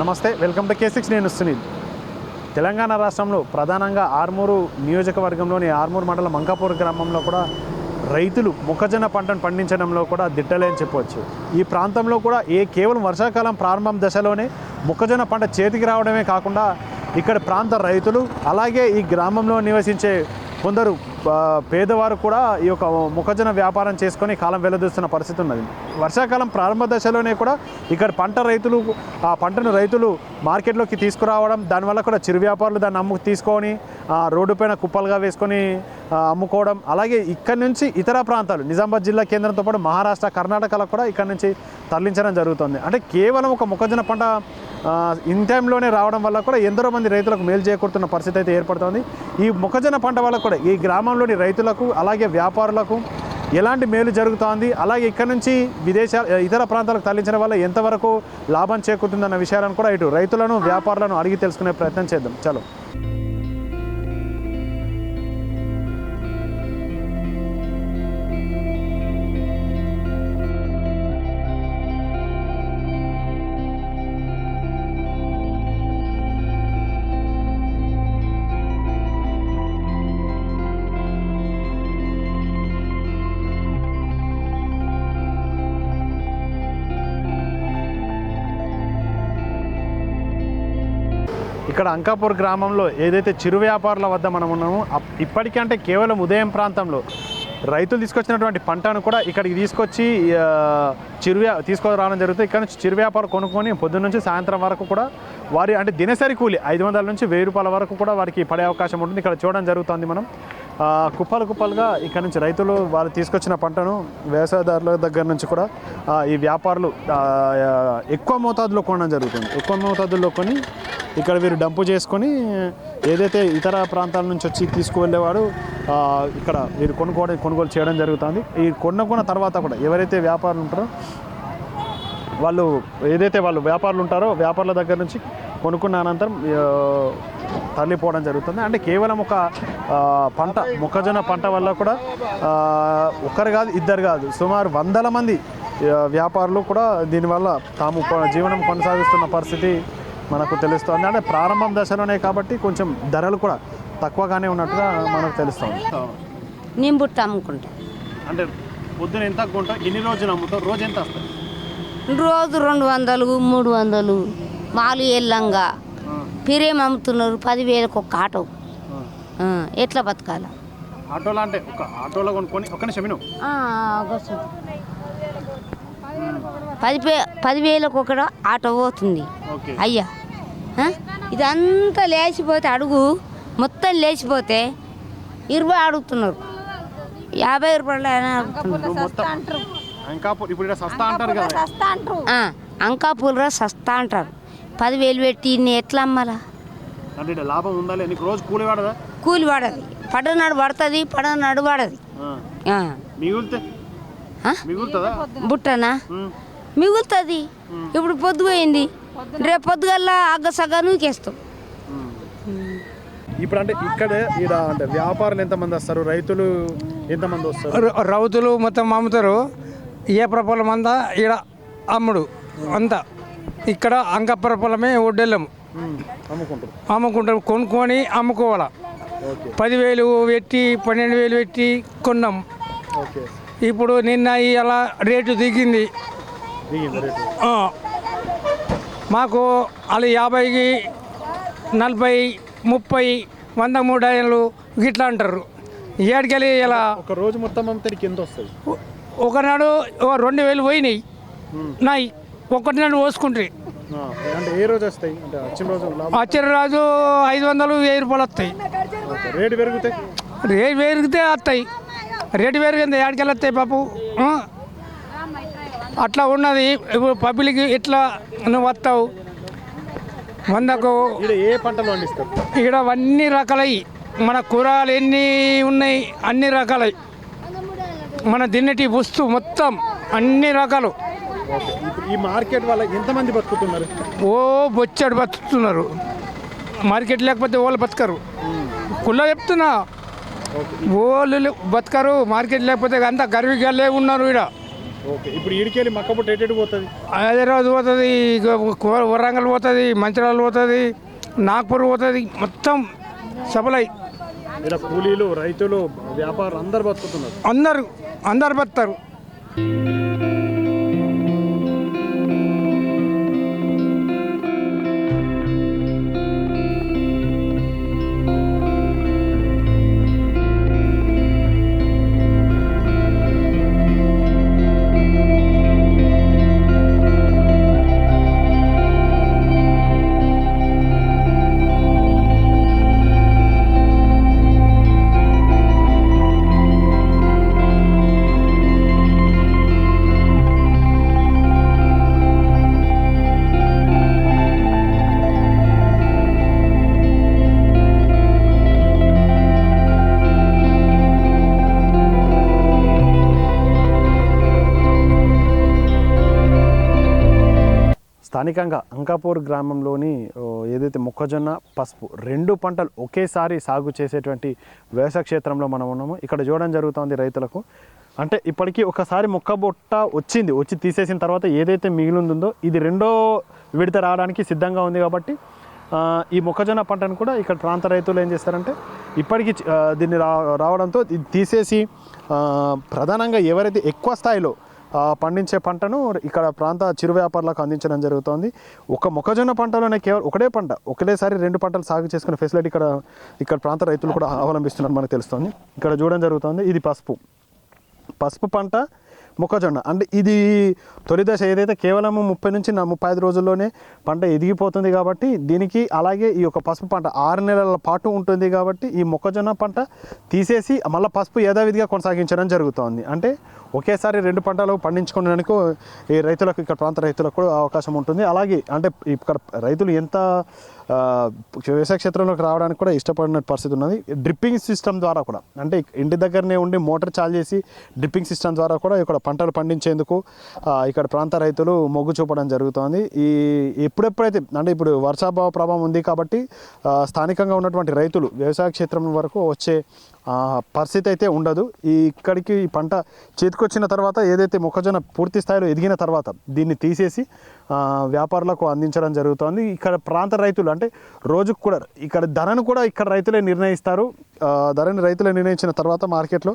నమస్తే welcome to K six నేను సునీల్. తెలంగాణ రాష్ట్రంలో ప్రధానంగా ఆర్మూరు నియోజకవర్గంలోని ఆర్మూరు మండలం మంకాపూర్ గ్రామంలో కూడా రైతులు మొక్కజొన్న పంటను పండించడంలో కూడా దిట్టలే అని చెప్పవచ్చు ఈ ప్రాంతంలో కూడా ఏ కేవలం వర్షాకాలం ప్రారంభం దశలోనే మొక్కజొన్న పంట చేతికి రావడమే కాకుండా ఇక్కడ ప్రాంత రైతులు అలాగే ఈ గ్రామంలో నివసించే కొందరు పేదవారు కూడా ఈ యొక్క మొక్కజొన్న వ్యాపారం చేసుకొని కాలం వెల్లదీస్తున్న పరిస్థితి ఉన్నది. వర్షాకాలం ప్రారంభ దశలోనే కూడా ఇక్కడ పంట రైతులు ఆ పంటను రైతులు మార్కెట్లోకి తీసుకురావడం దానివల్ల కూడా చిరు వ్యాపారులు దాన్ని అమ్ము తీసుకొని రోడ్డుపైన రోడ్డు పైన కుప్పలుగా వేసుకొని అమ్ముకోవడం అలాగే ఇక్కడ నుంచి ఇతర ప్రాంతాలు నిజామాబాద్ జిల్లా కేంద్రంతో పాటు మహారాష్ట్ర కర్ణాటకలో కూడా ఇక్కడ నుంచి తరలించడం జరుగుతుంది. అంటే కేవలం ఒక మొక్కజొన్న పంట ఇన్ టైంలోనే రావడం వల్ల కూడా ఎందరో మంది రైతులకు మేలు చేకూరుతున్న పరిస్థితి అయితే ఏర్పడుతుంది. ఈ మొక్కజొన్న పంట వల్ల కూడా ఈ గ్రామంలోని రైతులకు అలాగే వ్యాపారులకు ఎలాంటి మేలు జరుగుతోంది అలాగే ఇక్కడ నుంచి విదేశ ఇతర ప్రాంతాలకు తరలించడం వల్ల ఎంతవరకు లాభం చేకూరుతుందన్న విషయాలను కూడా ఇటు రైతులను వ్యాపారులను అడిగి తెలుసుకునే ప్రయత్నం చేద్దాం. చలో. ఇక్కడ అంకాపూర్ గ్రామంలో ఏదైతే చిరు వ్యాపారుల వద్ద మనం ఉన్నామో అప్- ఇప్పటికంటే కేవలం ఉదయం ప్రాంతంలో రైతులు తీసుకొచ్చినటువంటి పంటను కూడా ఇక్కడికి తీసుకొచ్చి చిరు వ్యా- తీసుకురావడం జరుగుతుంది. ఇక్కడ నుంచి చిరు వ్యాపారం కొనుక్కొని పొద్దున్న నుంచి సాయంత్రం వరకు కూడా వారి అంటే దినసరి కూలి ఐదు వందల నుంచి వెయ్యి రూపాయల వరకు కూడా వారికి పడే అవకాశం ఉంటుంది. ఇక్కడ చూడడం జరుగుతుంది మనం. కుప్పలు కుప్పలుగా ఇక్కడ నుంచి రైతులు వాళ్ళు తీసుకొచ్చిన పంటను వ్యవసాయదారుల దగ్గర నుంచి కూడా ఈ వ్యాపారులు ఎక్కువ మోతాదులో కొనడం జరుగుతుంది. ఎక్కువ మోతాదులో కొని ఇక్కడ వీరు డంపు చేసుకొని ఏదైతే ఇతర ప్రాంతాల నుంచి వచ్చి తీసుకువెళ్ళేవాడు ఇక్కడ వీరు కొనుక్కోవడం కొనుగోలు చేయడం జరుగుతుంది. ఈ కొనుక్కున్న తర్వాత కూడా ఎవరైతే వ్యాపారులు ఉంటారో వాళ్ళు ఏదైతే వాళ్ళు వ్యాపారులు ఉంటారో వ్యాపారుల దగ్గర నుంచి కొనుక్కున్న అనంతరం తరలిపోవడం జరుగుతుంది. అంటే కేవలం ఒక పంట మొక్కజొన్న పంట వల్ల కూడా ఒకరు కాదు ఇద్దరు కాదు సుమారు వందల మంది వ్యాపారులు కూడా దీనివల్ల తాము జీవనం కొనసాగిస్తున్న పరిస్థితి మనకు తెలుస్తుంది. అంటే ప్రారంభం దశలోనే కాబట్టి కొంచెం ధరలు కూడా తక్కువగానే ఉన్నట్టుగా మనకు తెలుస్తుంది. నేను బుట్ట అమ్ముకుంటా అంటే పొద్దున ఎంత కొంటా ఎన్ని రోజులు అమ్ముతావు? రోజు ఎంత వస్తుంది రోజు రెండు వందలు మూడు వందలు మాలు ఎల్లంగా పిరేం అమ్ముతున్నారు? పదివేలకు ఒక ఆటో. ఆ, ఎట్లా బతకాల? ఆటోలో అంటే ఒక ఆటోలో కొనుక్కొని ఒక నిమిషం పది పే పదివేలకు ఒకటి ఆటో పోతుంది. ఓకే. అయ్యా? ఇదంతా లేచిపోతే అడుగు మొత్తం లేచిపోతే ఇరవై అడుగుతున్నారు. యాభై రూపాయలు ఇప్పుడు ఇక్కడ సస్తా అంటారు. కదా. ఆ, అంకాపూలరా సస్తా అంటారు. పదివేలు పెట్టి ఇన్ని ఎట్లా అమ్మాలా? లాభం ఉందా రోజు కూలి వాడదా కూలి పడది. పడనాడు పడుతుంది పడనాడు పడది. ఆ. ఆ. మిగులితే? ఆ? మిగులుతుందా? బుట్టనా. మిగులుతుంది. ఇప్పుడు పొద్దు పోయింది. రేపు పొద్దుగల్లా అగ్గ సగ్గా నూకేస్తాం ఇప్పుడు అంటే ఇక్కడ ఈడ అంటే వ్యాపారులు ఎంతమంది వస్తారు? రైతులు ఎంతమంది వస్తారు? రౌతులు మొత్తం అమ్ముతారు. ఏ ప్రపలం అంతా ఈడ అమ్ముడు. అంతా. ఇక్కడ అంకప్పర పొలమే ఒడ్డెళ్ళము ఉమ్. అమ్ముకుంటారు. అమ్ముకుంటాం కొనుక్కొని అమ్ముకోవాలా. ఓకే. పదివేలు పెట్టి పన్నెండు వేలు పెట్టి కొన్నాం. ఓకే. ఇప్పుడు నిన్న ఇలా రేటు దిగింది. దిగింది రేటు. ఆ. మాకు వాళ్ళు యాభైకి నలభై ముప్పై వంద మూడు ఏళ్ళు గిట్లా అంటారు. ఏడికెళ్ళి ఇలా ఒక రోజు మొత్తం అమ్మితే నీకు ఎంత వస్తుంది ఒకనాడు రెండు వేలు పోయినాయి. నాయి. ఒకటి నాడు పోసుకుంటే. అంటే ఏ రోజు వస్తాయి? వచ్చిన రోజు ఐదు వందలు వెయ్యి రూపాయలు వస్తాయి. రేటు పెరుగుతాయి? రేటు పెరిగితే వస్తాయి. రేటు పెరిగింది ఏడికెళ్ళి వస్తాయి పాపు? అట్లా ఉన్నది. ఇప్పుడు పబ్లిక్ ఇట్లా నువ్వు వస్తావు? వందకు ఏ పంటలు పండిస్తారు? ఇక్కడ అన్ని రకాలై మన కూరగాయలు ఎన్ని ఉన్నాయి? అన్ని రకాలై మన తిన్నటి వస్తు మొత్తం అన్ని రకాలు. ఈ మార్కెట్ వల్ల ఎంతమంది బతుకుతున్నారు? ఓ బొచ్చాడు బతుకుతున్నారు. మార్కెట్ లేకపోతే వాళ్ళు బతకరు. కుల్ల చెప్తున్నా. ఓళ్ళు బతకరు. మార్కెట్ లేకపోతే అంతా గర్విగాలే ఉన్నారు ఇక్కడ ఓకే ఇప్పుడు ఈడికెళ్ళి మక్క బుట్ట ఎటు పోతుంది? రోజు పోతుంది వరంగల్ పోతుంది మంచిర్యాల పోతుంది నాగ్పూర్ పోతుంది మొత్తం సప్లై. ఇలా కూలీలు రైతులు వ్యాపారులు అందరు బతుకుతున్నారు. అందరు అందరు బతారు స్థానికంగా అంకాపూర్ గ్రామంలోని ఓ, ఏదైతే మొక్కజొన్న పసుపు రెండు పంటలు ఒకేసారి సాగు చేసేటువంటి వ్యవసాయ క్షేత్రంలో మనం ఉన్నాము. ఇక్కడ చూడడం జరుగుతోంది రైతులకు. అంటే ఇప్పటికీ ఒకసారి మొక్క బొట్ట వచ్చింది వచ్చి తీసేసిన తర్వాత ఏదైతే మిగిలిందో ఇది రెండో విడత రావడానికి సిద్ధంగా ఉంది కాబట్టి ఈ మొక్కజొన్న పంటను కూడా ఇక్కడ ప్రాంత రైతులు ఏం చేస్తారంటే ఇప్పటికీ దీన్ని రా రావడంతో ఇది తీసేసి ప్రధానంగా ఎవరైతే ఎక్కువ స్థాయిలో పండించే పంటను ఇక్కడ ప్రాంత చిరు వ్యాపారులకు అందించడం జరుగుతోంది. ఒక మొక్కజొన్న పంటలోనే కేవలం ఒకటే పంట ఒకటేసారి రెండు పంటలు సాగు చేసుకునే ఫెసిలిటీ ఇక్కడ ఇక్కడ ప్రాంత రైతులు కూడా అవలంబిస్తున్నారు మనకు తెలుస్తుంది. ఇక్కడ చూడడం జరుగుతుంది ఇది పసుపు. పసుపు పంట మొక్కజొన్న. అంటే ఇది తొలి దశ ఏదైతే కేవలం ముప్పై నుంచి నా ముప్పై ఐదు రోజుల్లోనే పంట ఎదిగిపోతుంది కాబట్టి దీనికి అలాగే ఈ యొక్క పసుపు పంట ఆరు నెలల పాటు ఉంటుంది కాబట్టి ఈ మొక్కజొన్న పంట తీసేసి మళ్ళీ పసుపు యథావిధిగా కొనసాగించడం జరుగుతోంది. అంటే ఒకేసారి రెండు పంటలు పండించుకునేందుకు ఈ రైతులకు ఇక్కడ ప్రాంత రైతులకు కూడా అవకాశం ఉంటుంది. అలాగే అంటే ఇక్కడ రైతులు ఎంత వ్యవసాయ క్షేత్రంలోకి రావడానికి కూడా ఇష్టపడిన పరిస్థితి ఉన్నది. డ్రిప్పింగ్ సిస్టమ్ ద్వారా కూడా అంటే ఇంటి దగ్గరనే ఉండి మోటార్ చాలు చేసి డ్రిప్పింగ్ సిస్టమ్ ద్వారా కూడా ఇక్కడ పంటలు పండించేందుకు ఇక్కడ ప్రాంత రైతులు మొగ్గు చూపడం జరుగుతోంది. ఈ ఎప్పుడెప్పుడైతే అంటే ఇప్పుడు వర్షాభావ ప్రభావం ఉంది కాబట్టి స్థానికంగా ఉన్నటువంటి రైతులు వ్యవసాయ క్షేత్రం వరకు వచ్చే పరిస్థితి అయితే ఉండదు. ఈ ఇక్కడికి ఈ పంట చేతికొచ్చిన తర్వాత ఏదైతే మొక్కజొన్న పూర్తి స్థాయిలో ఎదిగిన తర్వాత దీన్ని తీసేసి వ్యాపారులకు అందించడం జరుగుతోంది. ఇక్కడ ప్రాంత రైతులు అంటే రోజుకు కూడా ఇక్కడ ధరను కూడా ఇక్కడ రైతులే నిర్ణయిస్తారు. ధరని రైతులే నిర్ణయించిన తర్వాత మార్కెట్లో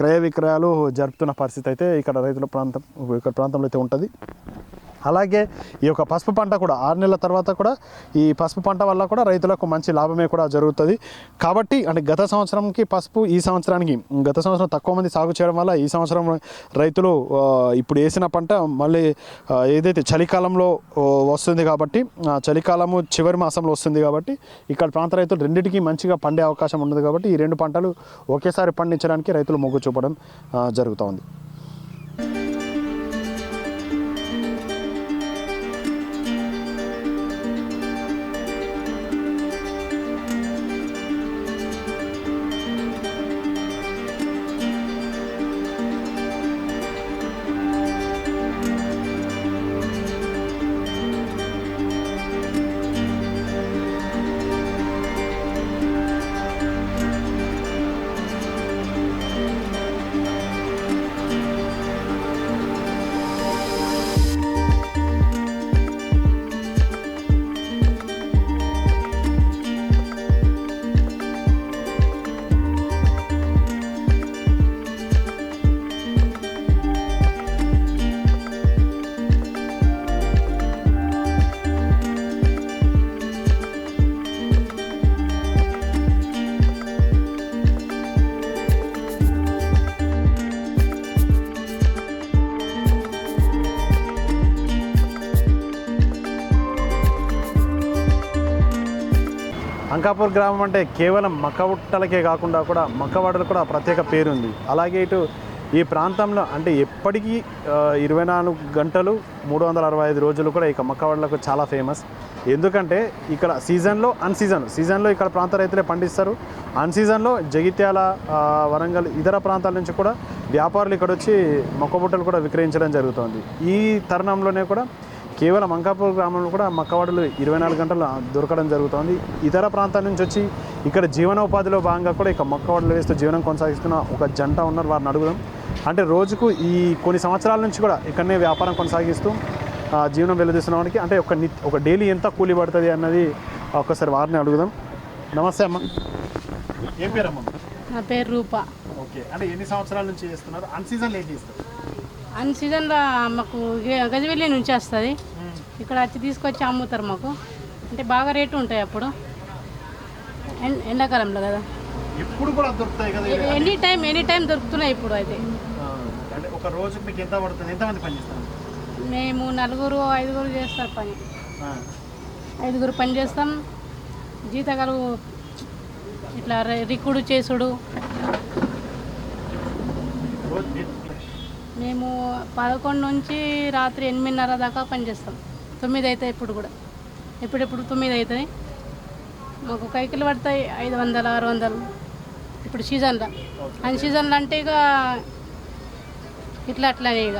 క్రయ విక్రయాలు జరుపుతున్న పరిస్థితి అయితే ఇక్కడ రైతుల ప్రాంతం ఇక్కడ ప్రాంతంలో అయితే ఉంటుంది. అలాగే ఈ యొక్క పసుపు పంట కూడా ఆరు నెలల తర్వాత కూడా ఈ పసుపు పంట వల్ల కూడా రైతులకు మంచి లాభమే కూడా జరుగుతుంది. కాబట్టి అంటే గత సంవత్సరంకి పసుపు ఈ సంవత్సరానికి గత సంవత్సరం తక్కువ మంది సాగు చేయడం వల్ల ఈ సంవత్సరం రైతులు ఇప్పుడు వేసిన పంట మళ్ళీ ఏదైతే చలికాలంలో వస్తుంది కాబట్టి చలికాలము చివరి మాసంలో వస్తుంది కాబట్టి ఇక్కడ ప్రాంత రైతులు రెండింటికి మంచిగా పండే అవకాశం ఉండదు కాబట్టి ఈ రెండు పంటలు ఒకేసారి పండించడానికి రైతులు మొగ్గు చూపడం జరుగుతూ జరుగుతోంది. అంకాపూర్ గ్రామం అంటే కేవలం మక్కబుట్టలకే కాకుండా కూడా మక్కవాడలు కూడా ప్రత్యేక పేరుంది. అలాగే ఇటు ఈ ప్రాంతంలో అంటే ఎప్పటికీ ఇరవై నాలుగు గంటలు మూడు వందల అరవై ఐదు రోజులు కూడా ఇక మక్కవాడలకు చాలా ఫేమస్. ఎందుకంటే ఇక్కడ సీజన్లో అన్ సీజన్ సీజన్లో ఇక్కడ ప్రాంత రైతులే పండిస్తారు. అన్ సీజన్లో జగిత్యాల వరంగల్ ఇతర ప్రాంతాల నుంచి కూడా వ్యాపారులు ఇక్కడ వచ్చి మొక్కబుట్టలు కూడా విక్రయించడం జరుగుతుంది. ఈ తరుణంలోనే కూడా కేవలం అంకాపూర్ గ్రామంలో కూడా మక్కవాడలు ఇరవై నాలుగు గంటలు దొరకడం జరుగుతుంది. ఇతర ప్రాంతాల నుంచి వచ్చి ఇక్కడ జీవనోపాధిలో భాగంగా కూడా ఇక మక్కవాడలు వేస్తూ జీవనం కొనసాగిస్తున్న ఒక జంట ఉన్నారు. వారిని అడుగుదాం. అంటే రోజుకు ఈ కొన్ని సంవత్సరాల నుంచి కూడా ఇక్కడనే వ్యాపారం కొనసాగిస్తూ జీవనం వెలుదిస్తున్న వాడికి అంటే ఒక నిత్ ఒక డైలీ ఎంత కూలి పడుతుంది అన్నది ఒక్కసారి వారిని అడుగుదాం. నమస్తే అమ్మ. ఏం పేరమ్మా? నా పేరు రూప. ఓకే. అంటే ఎన్ని సంవత్సరాల నుంచి చేస్తున్నారు? అన్ సీజన్లో ఏం చేస్తారు? అన్ని సీజన్లో మాకు గజవెల్లి నుంచి వస్తుంది. ఇక్కడ వచ్చి తీసుకొచ్చి అమ్ముతారు మాకు. అంటే బాగా రేటు ఉంటాయి అప్పుడు. ఎండాకాలంలో కదా. ఎప్పుడు కూడా దొరుకుతాయి కదా ఎనీ టైం ఎనీ టైం దొరుకుతున్నాయి ఇప్పుడు అయితే. అంటే ఒక రోజుకి మీకు ఎంత పడుతుంది? ఎంతమంది పని చేస్తారు? మేము నలుగురు ఐదుగురు చేస్తారు పని. ఐదుగురు పని చేస్తాం. జీతగాలు ఇట్లా రి- రిక్కుడు చేసుడు. రోజు మేము పదకొండు నుంచి రాత్రి ఎనిమిదిన్నర దాకా పనిచేస్తాం. తొమ్మిది అవుతాయి ఇప్పుడు కూడా. ఎప్పుడెప్పుడు తొమ్మిది అవుతాయి మాకు కైకిలు పడతాయి ఐదు వందలు ఆరు వందలు. ఇప్పుడు సీజన్లో. అన్ సీజన్లో అంటే ఇక ఇట్లా అట్లానే ఇక.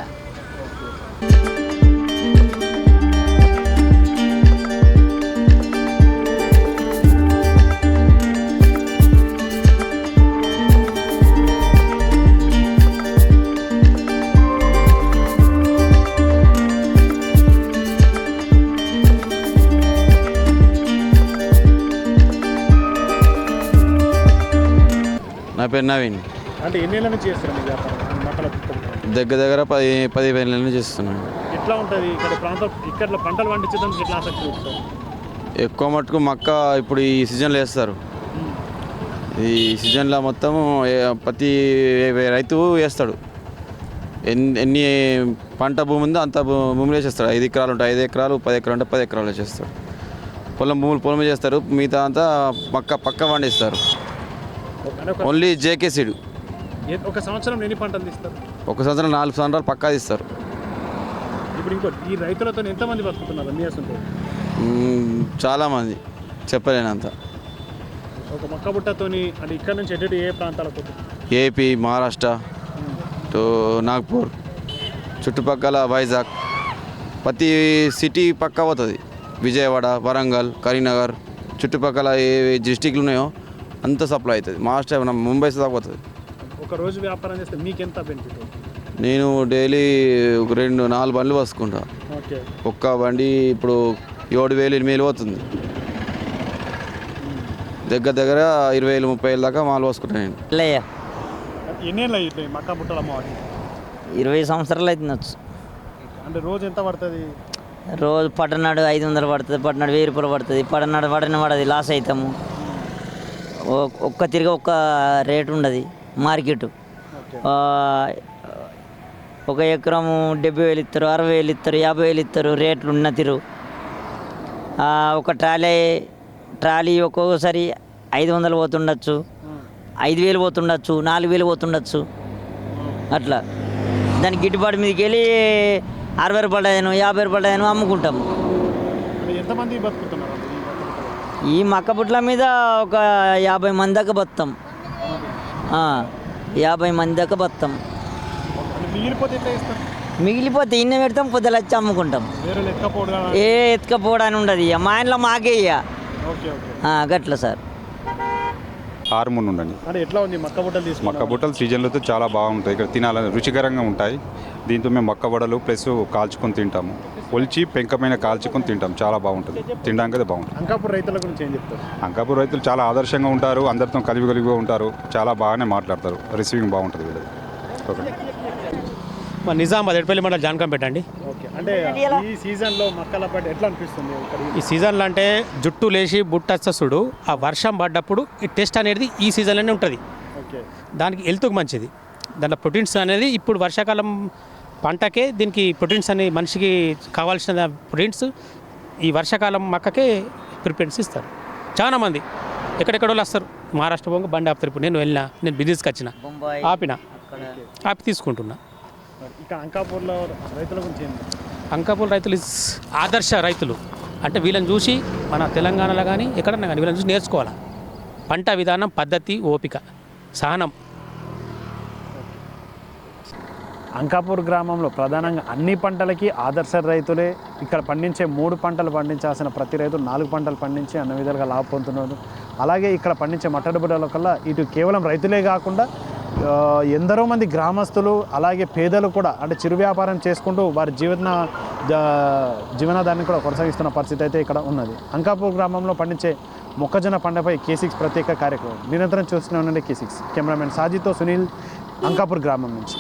పేరు నవీన్. అంటే ఎన్ని నెలల నుంచి చేస్తారు మీ వ్యాపారం? మక్కల కుప్పం. దగ్గర దగ్గర పది పది నెలల చేస్తున్నాను. ఎట్లా ఉంటుంది? ఇక్కడ ప్రాంతం ఇక్కడ పంటలు ఎట్లా ఆసక్తి చూపుతారు? ఎక్కువ మటుకు మక్క ఇప్పుడు ఈ సీజన్లో వేస్తారు. ఈ సీజన్లో మొత్తం ప్రతి రైతు వేస్తాడు. ఎన్ని ఎన్ని పంట భూమి ఉందో అంత భూమిలో చేస్తాడు ఐదు ఎకరాలు ఉంటాయి. ఐదు ఎకరాలు పది ఎకరాలు ఉంటే పది ఎకరాలు చేస్తాడు పొలం భూములు పొలం చేస్తారు. మిగతా అంతా పక్క పక్క పండిస్తారు. Only JK seed. ఒక సంవత్సరం ఎన్ని పంటలు తీస్తారు? ఒక సంవత్సరం నాలుగు సంవత్సరాలు పక్కా తీస్తారు. ఇప్పుడు ఇంకోటి ఈ రైతులతో ఎంతమంది బతుకుతున్నారు మ్మ్, చాలామంది. చెప్పలేనంత. ఒక మొక్క బుట్టతోని అంటే ఇక్కడ నుంచి ఎటు ఏ ప్రాంతాలకు? ఏపీ మహారాష్ట్ర టు నాగ్పూర్ చుట్టుపక్కల వైజాగ్. ప్రతి సిటీ పక్క పోతుంది. విజయవాడ వరంగల్ కరీంనగర్ చుట్టుపక్కల ఏ డిస్టిక్లు ఉన్నాయో అంత సప్లై అవుతుంది. మహారాష్ట్ర మన ముంబై దాకా పోతుంది. ఒక రోజు వ్యాపారం చేస్తే మీకు ఎంత బెనిఫిట్ నేను డైలీ ఒక రెండు నాలుగు బండ్లు వసుకుంటా ఓకే. ఒక్క బండి ఇప్పుడు ఏడు వేలు ఎనిమిది వేలు పోతుంది. దగ్గర దగ్గర ఇరవై వేలు ముప్పై వేలు దాకా మాలు పోసుకుంటాను నేను. లేయ మక్క బుట్టలు ఇరవై సంవత్సరాలు అవుతుంది అంటే రోజు ఎంత పడుతుంది? రోజు పట్టనాడు ఐదు వందలు పడుతుంది పట్టనాడు వెయ్యి రూపాయలు పడుతుంది పట్టనాడు పడని పడది లాస్ అవుతాము. ఒక్క తిరిగి ఒక్క రేటు ఉండదు మార్కెట్. ఒక ఎకరము డెబ్బై వేలు ఇస్తారు అరవై వేలు ఇస్తారు యాభై వేలు ఇస్తారు రేట్లు ఉన్న తిరు. ఒక ట్రాలీ ట్రాలీ ఒక్కొక్కసారి ఐదు వందలు పోతుండొచ్చు ఐదు వేలు పోతుండొచ్చు నాలుగు వేలు పోతుండొచ్చు. అట్లా. దాని గిట్టుబాటు మీదకి వెళ్ళి అరవై రూపాయలు యాభై రూపాయలు అమ్ముకుంటాము. ఎంతమంది బతుకుతున్నారు ఈ మొక్క బుట్టలో? ఈ మక్క పుట్ల మీద ఒక యాభై మంది దాకా బతాం ఆ, యాభై మంది దాకా బతాం మిగిలిపోతే ఇన్న పెడతాం పొద్దులు వచ్చి అమ్ముకుంటాం. ఏ ఎత్తుకపోవడానికి ఉండదు ఇక. మా ఇంట్లో మాకే ఇక. ఆ, గట్ల సార్. హార్మోన్ ఉండండి. అంటే ఎట్లా ఉంది మక్క బుట్టలు మక్క బుట్టలు సీజన్లతో చాలా బాగుంటాయి. ఇక్కడ తినాలని రుచికరంగా ఉంటాయి. దీంతో మేము మక్క వడలు ప్లస్ కాల్చుకొని తింటాము. ఒలిచి పెంకమైన కాల్చుకొని తింటాం. చాలా బాగుంటుంది. తినడానికి అయితే బాగుంటుంది. అంకాపూర్ రైతుల గురించి ఏం చెప్తారు? అంకాపూర్ రైతులు చాలా ఆదర్శంగా ఉంటారు. అందరితో కలివి కలివిగా ఉంటారు. చాలా బాగానే మాట్లాడతారు. రిసీవింగ్ బాగుంటుంది వీళ్ళది ఓకే. మా నిజామాబాద్ ఎడపల్లి మండలం జానకంపేట అండి. ఓకే. అంటే ఈ సీజన్లో మక్కల పాటు ఎట్లా అనిపిస్తుంది ఇక్కడ? ఈ సీజన్లో అంటే జుట్టు లేచి బుట్టస్తుడు ఆ వర్షం పడ్డప్పుడు ఈ టెస్ట్ అనేది ఈ సీజన్లోనే ఉంటుంది. ఓకే. దానికి హెల్త్కి మంచిది. దాంట్లో ప్రోటీన్స్ అనేది ఇప్పుడు వర్షాకాలం పంటకే దీనికి ప్రోటీన్స్ అనే మనిషికి కావాల్సిన ప్రోటీన్స్ ఈ వర్షాకాలం మక్కకే ప్రిఫరెన్స్ ఇస్తారు. చాలా మంది ఎక్కడెక్కడ వాళ్ళు వస్తారు. మహారాష్ట్ర పోగా బండి ఆపుతారు ఇప్పుడు నేను వెళ్ళినా నేను బిజినెస్కి వచ్చిన బొంబాయి ఆపిన ఆపి తీసుకుంటున్నా. అంకాపూర్లో రైతుల గురించి ఏం అంకాపూర్ రైతులు ఇస్ ఆదర్శ రైతులు. అంటే వీళ్ళని చూసి మన తెలంగాణలో కానీ ఎక్కడన్నా కానీ వీళ్ళని చూసి నేర్చుకోవాలి? పంట విధానం పద్ధతి ఓపిక సహనం. అంకాపూర్ గ్రామంలో ప్రధానంగా అన్ని పంటలకి ఆదర్శ రైతులే. ఇక్కడ పండించే మూడు పంటలు పండించాల్సిన ప్రతి రైతు నాలుగు పంటలు పండించి అన్ని విధాలుగా లాభ పొందుతున్నారు అలాగే ఇక్కడ పండించే మట్టడి బుడ్డల కల్లా ఇటు కేవలం రైతులే కాకుండా ఎందరో మంది గ్రామస్తులు అలాగే పేదలు కూడా అంటే చిరు వ్యాపారం చేసుకుంటూ వారి జీవన జీవనాధాన్ని జీవనాధారాన్ని కూడా కొనసాగిస్తున్న పరిస్థితి అయితే ఇక్కడ ఉన్నది. అంకాపూర్ గ్రామంలో పండించే మొక్కజొన్న పంటపై కేసిక్స్ ప్రత్యేక కార్యక్రమం. నిరంతరం చూస్తూనే ఉండండి కెమెరామెన్ సాజితో సునీల్ అంకాపూర్ గ్రామం నుంచి.